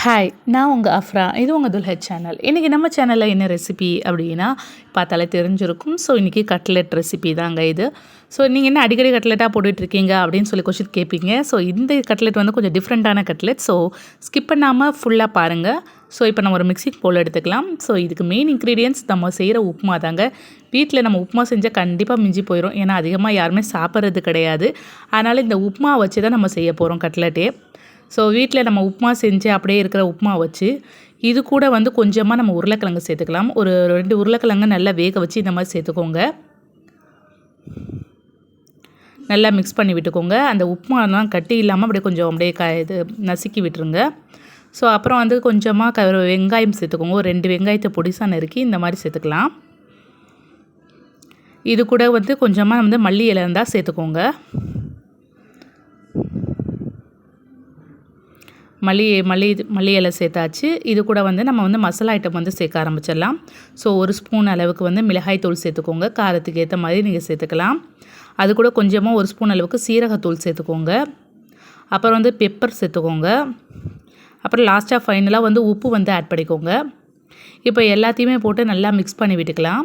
Hi நான் உங்கள் அஃப்ரா. இது உங்கள் துல்ஹத் சேனல் இன்றைக்கி நம்ம சேனலில் என்ன ரெசிபி அப்படின்னா பார்த்தாலே தெரிஞ்சிருக்கும். ஸோ இன்றைக்கி கட்லெட் ரெசிபி தாங்க இது. ஸோ நீங்கள் என்ன அடிக்கடி கட்லெட்டாக போட்டுட்ருக்கீங்க அப்படின்னு சொல்லி கொஷின் கேட்பீங்க ஸோ இந்த கட்லெட் வந்து கொஞ்சம் டிஃப்ரெண்ட்டான கட்லெட் ஸோ ஸ்கிப் பண்ணாமல் ஃபுல்லாக பாருங்கள் ஸோ இப்போ நம்ம ஒரு மிக்சிங் போல் எடுத்துக்கலாம். ஸோ இதுக்கு மெயின் இன்க்ரீடியன்ஸ் நம்ம செய்கிற உப்புமா தாங்க. வீட்டில் நம்ம உப்புமா செஞ்சால் கண்டிப்பாக மிஞ்சி போயிடும் ஏன்னா அதிகமாக யாருமே சாப்பிட்றது கிடையாது. அதனால் இந்த உப்புமா வச்சு தான் நம்ம செய்ய போகிறோம் கட்லெட்டே ஸோ வீட்டில் நம்ம உப்புமா செஞ்சு அப்படியே இருக்கிற உப்புமா வச்சு இது கூட வந்து கொஞ்சமாக நம்ம உருளைக்கிழங்கு சேர்த்துக்கலாம். ஒரு ரெண்டு உருளைக்கிழங்கு நல்லா வேக வச்சு இந்த மாதிரி சேர்த்துக்கோங்க. நல்லா மிக்ஸ் பண்ணி விட்டுக்கோங்க. அந்த உப்புமாலாம் கட்டி இல்லாமல் அப்படியே கொஞ்சம் அப்படியே க இது நசுக்கி விட்டுருங்க. ஸோ அப்புறம் வந்து கொஞ்சமாக க வெங்காயம் சேர்த்துக்கோங்க. ஒரு ரெண்டு வெங்காயத்தை பொடிசாக நறுக்கி இந்த மாதிரி சேர்த்துக்கலாம். இது கூட வந்து கொஞ்சமாக வந்து மல்லி இலை இருந்தால் சேர்த்துக்கோங்க. மல்லி மல்லி மல்லி இலை சேர்த்தாச்சு. இது கூட வந்து நம்ம வந்து மசாலா ஐட்டம் வந்து சேர்க்க ஆரம்பிச்சிடலாம். ஸோ ஒரு ஸ்பூன் அளவுக்கு வந்து மிளகாய் தூள் சேர்த்துக்கோங்க. காரத்துக்கு ஏற்ற மாதிரி நீங்கள் சேர்த்துக்கலாம். அது கூட கொஞ்சமாக ஒரு ஸ்பூன் அளவுக்கு சீரகத்தூள் சேர்த்துக்கோங்க. அப்புறம் வந்து பெப்பர் சேர்த்துக்கோங்க. அப்புறம் லாஸ்ட்டாக ஃபைனலாக வந்து உப்பு வந்து ஆட் பண்ணிக்கோங்க. இப்போ எல்லாத்தையுமே போட்டு நல்லா மிக்ஸ் பண்ணி விட்டுக்கலாம்.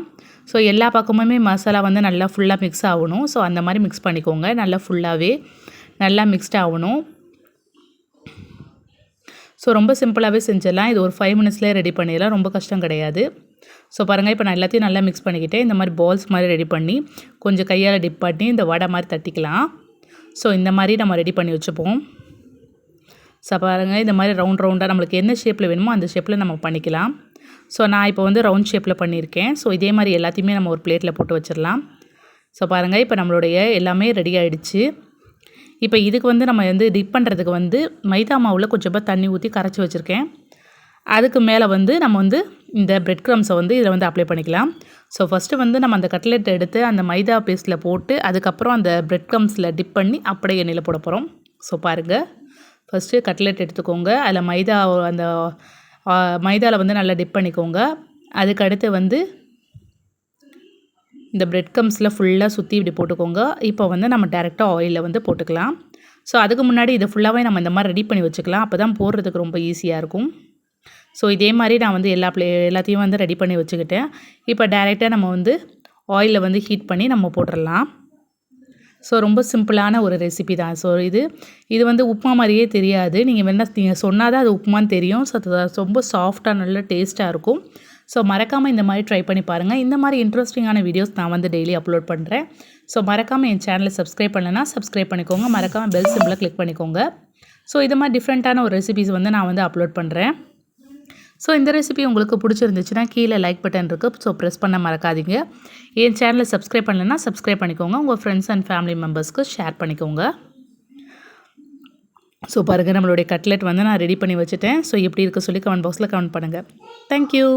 ஸோ எல்லா பக்கமுமே மசாலா வந்து நல்லா ஃபுல்லாக மிக்ஸ் ஆகணும். ஸோ அந்த மாதிரி மிக்ஸ் பண்ணிக்கோங்க. நல்லா ஃபுல்லாகவே நல்லா மிக்ஸ்ட் ஆகணும். ஸோ ரொம்ப சிம்பிளாகவே செஞ்சிடலாம். இது ஒரு ஃபைவ் மினிட்ஸ்லேயே ரெடி பண்ணிடலாம். ரொம்ப கஷ்டம் கிடையாது. ஸோ பாருங்கள் இப்போ நான் எல்லாத்தையும் நல்லா மிக்ஸ் பண்ணிக்கிட்டேன். இந்த மாதிரி பால்ஸ் மாதிரி ரெடி பண்ணி கொஞ்சம் கையால் டிப் பண்ணி இந்த வடை மாதிரி தட்டிக்கலாம். ஸோ இந்த மாதிரி நம்ம ரெடி பண்ணி வச்சுப்போம். ஸோ பாருங்கள் இந்த மாதிரி ரவுண்ட் ரவுண்டாக நம்மளுக்கு என்ன ஷேப்பில் வேணுமோ அந்த ஷேப்பில் நம்ம பண்ணிக்கலாம். ஸோ நான் இப்போ வந்து ரவுண்ட் ஷேப்பில் பண்ணியிருக்கேன். ஸோ இதே மாதிரி எல்லாத்தையுமே நம்ம ஒரு பிளேட்டில் போட்டு வச்சிடலாம். ஸோ பாருங்கள் இப்போ நம்மளுடைய எல்லாமே ரெடி ஆகிடுச்சு இப்போ இதுக்கு வந்து நம்ம வந்து டிப் பண்ணுறதுக்கு வந்து மைதா மாவில் கொஞ்சமாக தண்ணி ஊற்றி கரைச்சி வச்சுருக்கேன். அதுக்கு மேலே வந்து நம்ம வந்து இந்த பிரெட் க்ரம்ஸை வந்து இதில் வந்து அப்ளை பண்ணிக்கலாம். ஸோ ஃபஸ்ட்டு வந்து நம்ம அந்த கட்லெட் எடுத்து அந்த மைதா பேஸ்ட்டில் போட்டு அதுக்கப்புறம் அந்த பிரெட் க்ரம்ஸில் டிப் பண்ணி அப்படியே எண்ணெயில் போட போகிறோம் ஸோ பாருங்கள் ஃபஸ்ட்டு கட்லெட் எடுத்துக்கோங்க. அதில் மைதா அந்த மைதாவில் வந்து நல்லா டிப் பண்ணிக்கோங்க. அதுக்கடுத்து வந்து இந்த பிரெட் கம்ஸில் ஃபுல்லாக சுற்றி இப்படி போட்டுக்கோங்க. இப்போ வந்து நம்ம டேரெக்டாக ஆயிலில் வந்து போட்டுக்கலாம். ஸோ அதுக்கு முன்னாடி இதை ஃபுல்லாகவே நம்ம இந்த மாதிரி ரெடி பண்ணி வச்சுக்கலாம். அப்போ தான் போடுறதுக்கு ரொம்ப ஈஸியாக இருக்கும். ஸோ இதே மாதிரி நான் வந்து எல்லா ப்ளே எல்லாத்தையும் வந்து ரெடி பண்ணி வச்சுக்கிட்டேன். இப்போ டேரெக்டாக நம்ம வந்து ஆயிலில் வந்து ஹீட் பண்ணி நம்ம போட்டுடலாம். ஸோ ரொம்ப சிம்பிளான ஒரு ரெசிபி தான். ஸோ இது இது வந்து உப்புமா மாதிரியே தெரியாது. நீங்கள் வேணால் நீங்கள் சொன்னால் தான் அது உப்புமான்னு தெரியும். ஸோ ரொம்ப சாஃப்டாக நல்ல டேஸ்ட்டாக இருக்கும். ஸோ மறக்காமல் இந்த மாதிரி ட்ரை பண்ணி பாருங்கள் இந்த மாதிரி இன்ட்ரெஸ்டிங்கான வீடியோஸ் நான் வந்து டெய்லி அப்லோட் பண்ணுறேன் ஸோ மறக்காமல் என் சேனலை சப்ஸ்கிரைப் பண்ணலைன்னா சப்ஸ்கிரைப் பண்ணிக்கோங்க. மறக்காமல் பெல் சிம்பிளை கிளிக் பண்ணிக்கோங்க. ஸோ இது மாதிரி டிஃப்ரெண்ட்டான ஒரு ரெசிபிஸ் வந்து நான் வந்து அப்லோட் பண்ணுறேன் ஸோ இந்த ரெசிபி உங்களுக்கு பிடிச்சிருந்துச்சுன்னா கீழே லைக் பட்டன் இருக்குது ஸோ ப்ரெஸ் பண்ண மறக்காதீங்க. என் சேனலை சப்ஸ்கிரைப் பண்ணலைன்னா சப்ஸ்கிரைப் பண்ணிக்கோங்க. உங்கள் ஃப்ரெண்ட்ஸ் அண்ட் ஃபேமிலி மெம்பர்ஸ்க்கு ஷேர் பண்ணிக்கோங்க. ஸோ பாருங்கள் நம்மளுடைய கட்லெட் வந்து நான் ரெடி பண்ணி வச்சுட்டேன். ஸோ எப்படி இருக்க சொல்லி கமெண்ட் பாக்ஸில் கமெண்ட் பண்ணுங்கள் தேங்க்யூ